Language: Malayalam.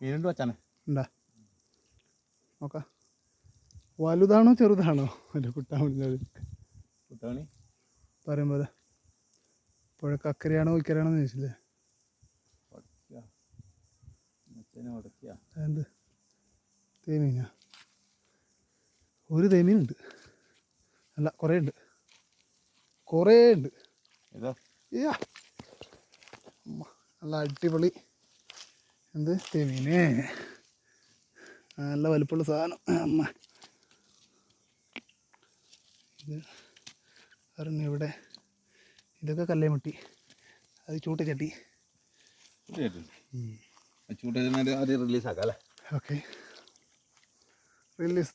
മീനുണ്ട് വച്ചാണ്. ഉണ്ടാ നോക്കാം. വലുതാണോ ചെറുതാണോ? അല്ല കുട്ടാൻ കുട്ടാണി കുട്ടമണി പറയുമ്പോൾ പുഴക്ക് അക്കരയാണോ ഇക്കരയാണോ എന്ന് ചോദിച്ചില്ലേ? എന്ത് തേമീനാ ഒരു തേമീനുണ്ട് അല്ല കുറേ ഉണ്ട്. കുറേ ഉണ്ട്. അല്ല നല്ല അടിപൊളി എന്ത്? തെമീനെ നല്ല വലുപ്പമുള്ള സാധനം. അമ്മ. ഇത് ഒരെണ്ണം ഇവിടെ? ഇതൊക്കെ കല്ലേമുട്ടി അത് ചൂട്ട് ആദ്യം റിലീസ് ആക്കാം അല്ലേ? ഓക്കെ. റിലീസ്